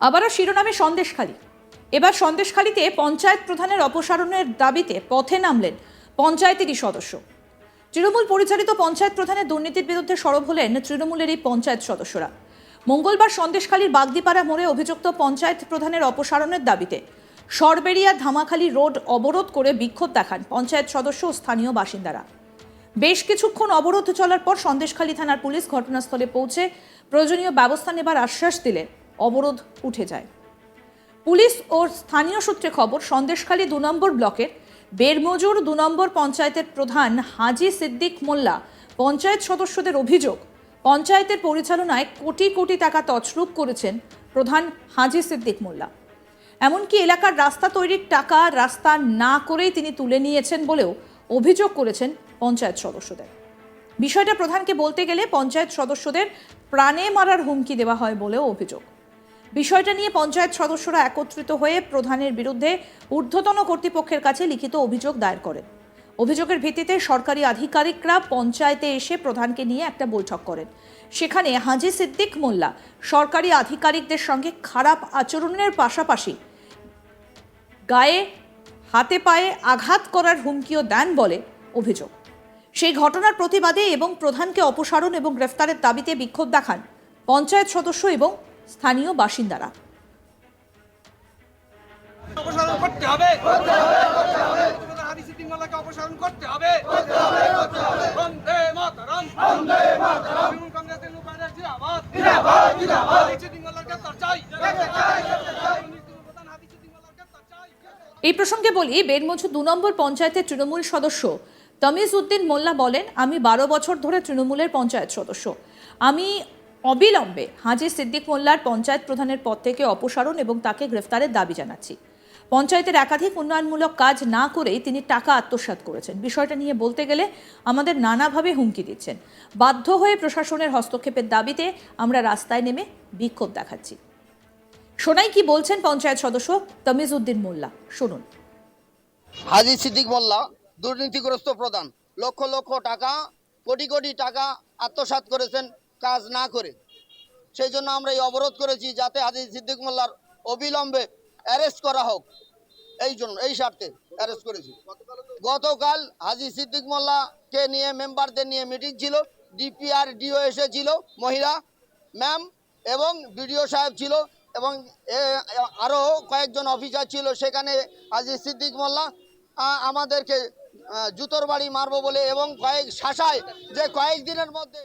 আবারও শিরোনামে সন্দেশখালী। এবার সন্দেশখালীতে পঞ্চায়েত প্রধানের অপসারণের দাবিতে পথে নামলেন পঞ্চায়েতেরই সদস্য। তৃণমূল পরিচালিত পঞ্চায়েত প্রধানের দুর্নীতির বিরুদ্ধে সরব হলেন তৃণমূলের এই পঞ্চায়েত সদস্যরা। মঙ্গলবার সন্দেশখালীর বাগদিপাড়া মোড়ে অভিযুক্ত পঞ্চায়েত প্রধানের অপসারণের দাবিতে সরবেরিয়া ধামাখালী রোড অবরোধ করে বিক্ষোভ দেখান পঞ্চায়েত সদস্য ও স্থানীয় বাসিন্দারা। বেশ কিছুক্ষণ অবরোধ চলার পর সন্দেশখালী থানার পুলিশ ঘটনাস্থলে পৌঁছে প্রয়োজনীয় ব্যবস্থা নেবার আশ্বাস দিলে অবরোধ উঠে যায়। পুলিশ ও স্থানীয় সূত্রে খবর, সন্দেশখালী দু নম্বর ব্লকের বেরমজুর দু নম্বর পঞ্চায়েতের প্রধান হাজি সিদ্দিক মোল্লা পঞ্চায়েত সদস্যদের অভিযোগ, পঞ্চায়েতের পরিচালনায় কোটি কোটি টাকা তছরূপ করেছেন প্রধান হাজি সিদ্দিক মোল্লা। এমনকি এলাকার রাস্তা তৈরির টাকা রাস্তা না করেই তিনি তুলে নিয়েছেন বলেও অভিযোগ করেছেন পঞ্চায়েত সদস্যদের। বিষয়টা প্রধানকে বলতে গেলে পঞ্চায়েত সদস্যদের প্রাণে মারার হুমকি দেওয়া হয় বলেও অভিযোগ। বিষয়টা নিয়ে পঞ্চায়েত সদস্যরা একত্রিত হয়ে প্রধানের বিরুদ্ধে ঊর্ধ্বতন কর্তৃপক্ষের কাছে লিখিত অভিযোগ দায়ের করেন। অভিযোগের ভিত্তিতে সরকারি আধিকারিকরা পঞ্চায়েতে এসে প্রধানকে নিয়ে একটা বৈঠক করেন। সেখানে হাজি সিদ্দিক মোল্লা সরকারি আধিকারিকদের সঙ্গে খারাপ আচরণের পাশাপাশি গায়ে, হাতে পায়ে আঘাত করার হুমকিও দেন বলে অভিযোগ। সেই ঘটনার প্রতিবাদে এবং প্রধানকে অপসারণ এবং গ্রেফতারের দাবিতে বিক্ষোভ দেখান পঞ্চায়েত সদস্য এবং স্থানীয় বাসিন্দারা। অপসারণ করতে হবে। অপসারণ করতে হবে। বন্দে মাতরম। তৃণমূল কংগ্রেসের লোকেরা জিন্দাবাদ। হাদি সিদ্দিকমালার গ্রেফতার চাই প্রধান হাদি সিদ্দিকমালার গ্রেফতার চাই। এই প্রসঙ্গে বলি বেরমুছু দু নম্বর পঞ্চায়েতের তৃণমূল সদস্য। তমিজ উদ্দিন মোল্লা বলেন আমি বারো বছর ধরে তৃণমূলের পঞ্চায়েত সদস্য। আমি অবিলম্বে হাজি সিদ্দিক মোল্লার পঞ্চায়েত প্রধানের পদ থেকে অপসারণ এবং তাকে গ্রেফতারের দাবি জানাচ্ছি। পঞ্চায়েতের একাধিক উন্নয়নমূলক কাজ না করেই তিনি টাকা আত্মসাৎ করেছেন। বিষয়টা নিয়ে বলতে গেলে আমাদের নানাভাবে হুমকি দিচ্ছেন। বাধ্য হয়ে প্রশাসনের হস্তক্ষেপের দাবিতে আমরা রাস্তায় নেমে বিক্ষোভ দেখাচ্ছি। শোনাই কি বলছেন পঞ্চায়েত সদস্য তমিজ উদ্দিন মোল্লা? শুনুন। হাজি সিদ্দিক মোল্লা দুর্নীতিগ্রস্ত প্রধান। লক্ষ লক্ষ টাকা, কোটি কোটি টাকা আত্মসাৎ করেছেন কাজ না করে। সেই জন্য আমরা এই অবরোধ করেছি যাতে হাজি সিদ্দিক মোল্লার অবিলম্বে অ্যারেস্ট করা হোক। এই জন্য, এই স্বার্থে অ্যারেস্ট করেছি। গতকাল হাজি সিদ্দিক মোল্লাকে নিয়ে মেম্বারদের নিয়ে মিটিং ছিল ডিপিআর ডিও এসেছিল মহিলা ম্যাম এবং বিডিও সাহেব ছিল এবং আরও কয়েকজন অফিসার ছিল। সেখানে আজি সিদ্দিক মোল্লা আমাদেরকে জুতোর বাড়ি মারবো বলে এবং কয়েক, শাসায় যে কয়েকদিনের মধ্যে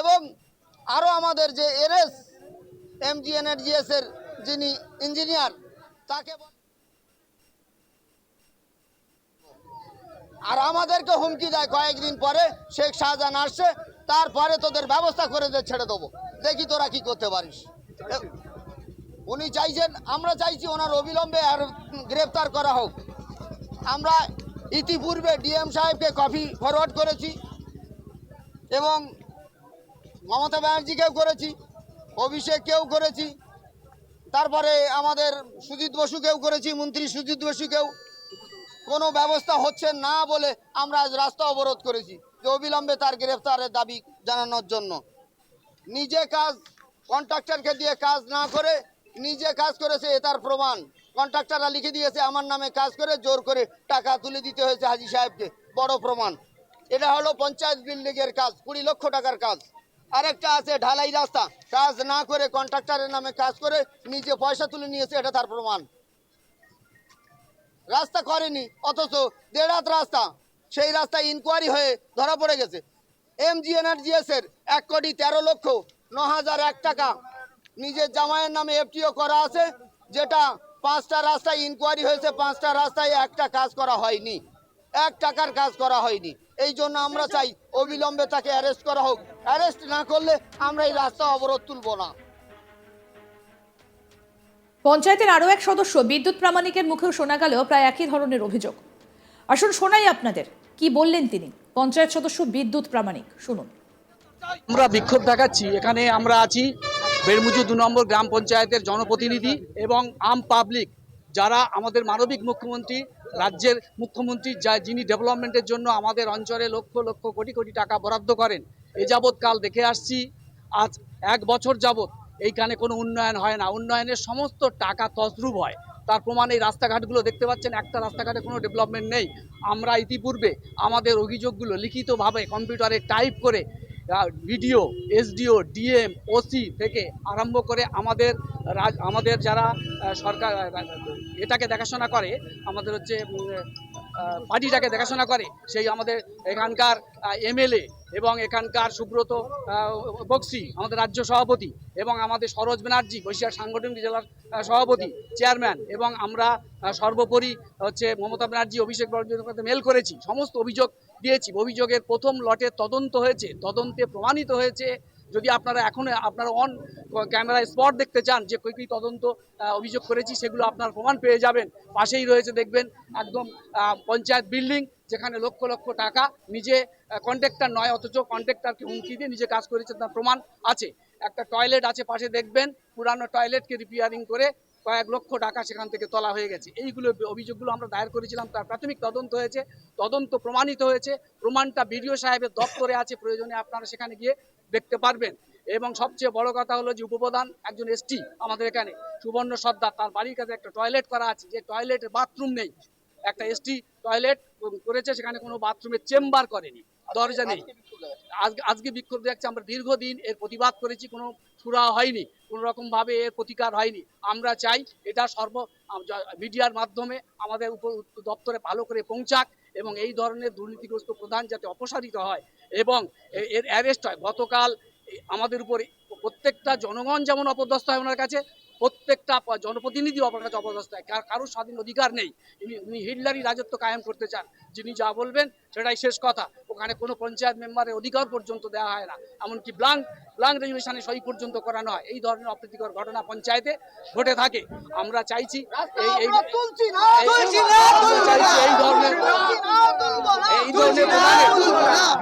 এবং আরও আমাদের যে এনএস এমজি এর যিনি ইঞ্জিনিয়ার, তাকে আর আমাদেরকে হুমকি দেয় কয়েকদিন পরে শেখ শাহজাহান আসছে, তারপরে তোদের ব্যবস্থা করে দে ছেড়ে দেবো। দেখি তোরা কি করতে পারিস। উনি চাইছেন, আমরা চাইছি ওনার অবিলম্বে আর গ্রেপ্তার করা হোক। আমরা ইতিপূর্বে ডিএম সাহেবকে কপি ফরওয়ার্ড করেছি এবং মমতা ব্যানার্জিকেও করেছি, অভিষেককেও করেছি, তারপরে আমাদের সুজিত বসুকেও করেছি, মন্ত্রী সুজিত বসুকেও। কোনো ব্যবস্থা হচ্ছে না বলে আমরা আজ রাস্তা অবরোধ করেছি, যে অবিলম্বে তার গ্রেফতারের দাবি জানানোর জন্য। নিজে কাজ, কন্ট্রাক্টরকে দিয়ে কাজ না করে, নিজে কাজ করেছে এ তার প্রমাণ। কন্ট্রাক্টররা লিখে দিয়েছে, আমার নামে কাজ করে, জোর করে টাকা তুলে দিতে হয়েছে হাজি সাহেবকে। বড় প্রমাণ। এটা হলো পঞ্চায়েত বিল্ডিংয়ের কাজ, কুড়ি লক্ষ টাকার কাজ। আরেকটা আছে ঢালাই রাস্তা। কাজ না করে কন্ট্রাক্টরের নামে কাজ করে নিজে পয়সা তুলে নিয়েছে এটা তার প্রমাণ। রাস্তা করেনি অথচ দেড় হাত রাস্তা সেই রাস্তায় ইনকোয়ারি হয়ে ধরা পড়ে গেছে। এমজি এনআরজিএস এর এক কোটি তেরো লক্ষ ন হাজার এক টাকা নিজের জামাইয়ের নামে এফটিও করা আছে যেটা পাঁচটা রাস্তায় ইনকোয়ারি হয়েছে পাঁচটা রাস্তায় একটা কাজ করা হয়নি। এক টাকার কাজ করা হয়নি। এই জন্য আমরা চাই অবিলম্বে তাকে অ্যারেস্ট করা হোক। অ্যারেস্ট না করলে আমরা এই রাস্তা অবরোধ তুলব না। পঞ্চায়েতের আরও এক সদস্য বিদ্যুৎ প্রামাণিকের মুখেও শোনা গেল প্রায় একই ধরনের অভিযোগ। আসুন শোনাই আপনাদের কি বললেন তিনি? পঞ্চায়েত সদস্য বিদ্যুৎ প্রামাণিক শুনুন। আমরা বিক্ষোভ দেখাচ্ছি। এখানে আমরা আছি বেরমুজু দু নম্বর গ্রাম পঞ্চায়েতের জনপ্রতিনিধি এবং আম পাবলিক যারা আমাদের মানবিক মুখ্যমন্ত্রী রাজ্যের মুখ্যমন্ত্রী যা যিনি ডেভেলপমেন্টের জন্য আমাদের অঞ্চলে লক্ষ লক্ষ কোটি কোটি টাকা বরাদ্দ করেন। এ যাবৎ কাল দেখে আসছি, আজ এক বছর যাবৎ এইখানে কোনো উন্নয়ন হয় না। উন্নয়নের সমস্ত টাকা তসরূপ হয়। তার প্রমাণ এই রাস্তাঘাটগুলো দেখতে পাচ্ছেন, একটা রাস্তাঘাটে কোনো ডেভেলপমেন্ট নেই। আমরা ইতিপূর্বে আমাদের অভিযোগগুলো লিখিতভাবে কম্পিউটারে টাইপ করে ভিডিও এসডিও ডিএম ওসি থেকে আরম্ভ করে আমাদের আমাদের যারা সরকার এটাকে দেখাশোনা করে, আমাদের হচ্ছে পার্টিটাকে দেখাশোনা করে, সেই আমাদের এখানকার এমএলএ এবং এখানকার সুব্রত বক্সি, আমাদের রাজ্য সভাপতি এবং আমাদের সরোজ ব্যানার্জি, বৈশাখ সাংগঠনিক জেলার সভাপতি, চেয়ারম্যান এবং আমরা সর্বোপরি হচ্ছে মমতা ব্যানার্জি, অভিষেক বন্দ্যোপাধ্যায় মেল করেছি, সমস্ত অভিযোগ দিয়েছি। অভিযোগের প্রথম লটে তদন্ত হয়েছে, তদন্তে প্রমাণিত হয়েছে যদি আপনারা এখন আপনারা অন ক্যামেরায় স্পট দেখতে চান যে কী কী তদন্ত অভিযোগ করেছি, সেগুলো আপনার প্রমাণ পেয়ে যাবেন। পাশেই রয়েছে দেখবেন একদম পঞ্চায়েত বিল্ডিং যেখানে লক্ষ লক্ষ টাকা নিজে কন্ট্রাক্টর নয়, অথচ কন্ট্রাক্টরকে হুমকি দিয়ে নিজে কাজ করেছে, তার প্রমাণ আছে। একটা টয়লেট আছে, পাশে দেখবেন, পুরানো টয়লেটকে রিপেয়ারিং করে কয়েক লক্ষ টাকা সেখান থেকে তোলা হয়ে গেছে। এইগুলো অভিযোগগুলো আমরা দায়ের করেছিলাম, তার প্রাথমিক তদন্ত হয়েছে, তদন্ত প্রমাণিত হয়েছে। প্রমাণটা বিডিও সাহেবের দপ্তরে আছে, প্রয়োজনে আপনারা সেখানে গিয়ে দেখতে পারবেন। এবং সবচেয়ে বড় কথা হলো যে উপপ্রধান একজন এসটি আমাদের এখানে, সুবর্ণ সর্দার, তার বাড়ির কাছে একটা টয়লেট করা আছে। যে টয়লেটের বাথরুম নেই। একটা এসটি টয়লেট করেছে, সেখানে কোনো বাথরুমের চেম্বার করেনি, দরজা নেই। আজকে বিক্ষোভ দেখছি, আমরা দীর্ঘদিন এর প্রতিবাদ করেছি, কোনো সুরা হয়নি কোনো রকমভাবে এর প্রতিকার হয়নি। আমরা চাই এটা সর্ব মিডিয়ার মাধ্যমে আমাদের উপর দপ্তরে ভালো করে পৌঁছাক এবং এই ধরনের দুর্নীতিগ্রস্ত প্রধান যাতে অপসারিত হয় এবং এর অ্যারেস্ট হয়। গতকাল আমাদের উপরে প্রত্যেকটা জনগণ যেমন অপদস্থ হয় ওনার কাছে, প্রত্যেকটা জনপ্রতিনিধি আপনার কাছে অপদস্থ হয়। কার- কারোর স্বাধীন অধিকার নেই। উনি হিটলারি রাজত্ব কায়েম করতে চান। যিনি যা বলবেন সেটাই শেষ কথা। ওখানে কোনো পঞ্চায়েত মেম্বারের অধিকার পর্যন্ত দেওয়া হয় না। এমনকি ব্লাঙ্ক ব্লাঙ্ক রেজুলেশনে সই পর্যন্ত করানো হয় এই ধরনের অপ্রীতিকর ঘটনা পঞ্চায়েতে ঘটে থাকে। আমরা চাইছি এই ধরনের এই ধরনের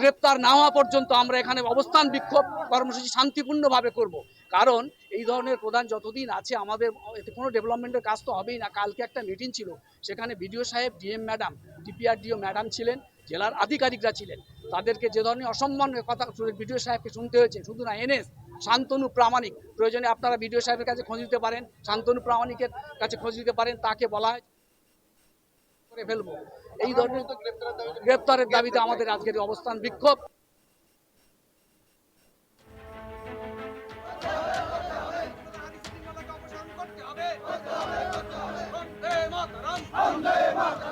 গ্রেপ্তার না হওয়া পর্যন্ত আমরা এখানে অবস্থান বিক্ষোভ কর্মসূচি শান্তিপূর্ণভাবে করব। কারণ এই ধরনের প্রধান যতদিন আছে আমাদের কোনো ডেভেলপমেন্টের কাজ তো হবেই না। কালকে একটা মিটিং ছিল। সেখানে বিডিও সাহেব ডিএম ম্যাডাম ডিপিআরডিও ম্যাডাম ছিলেন জেলার আধিকারিকরা ছিলেন। তাদেরকে যে ধরনের অসম্মানের কথা বিডিও সাহেবকে শুনতে হয়েছে, শুধু না, এনএস, শান্তনু প্রামাণিক, প্রয়োজনে আপনারা বিডিও সাহেবের কাছে খোঁজ দিতে পারেন, শান্তনু প্রামাণিকের কাছে খোঁজ দিতে পারেন, তাকে বলা হয় করে ফেলব। এই ধরনের গ্রেপ্তারের দাবিতে আমাদের আজকের অবস্থান বিক্ষোভ। হবে বন্দে মাতরম।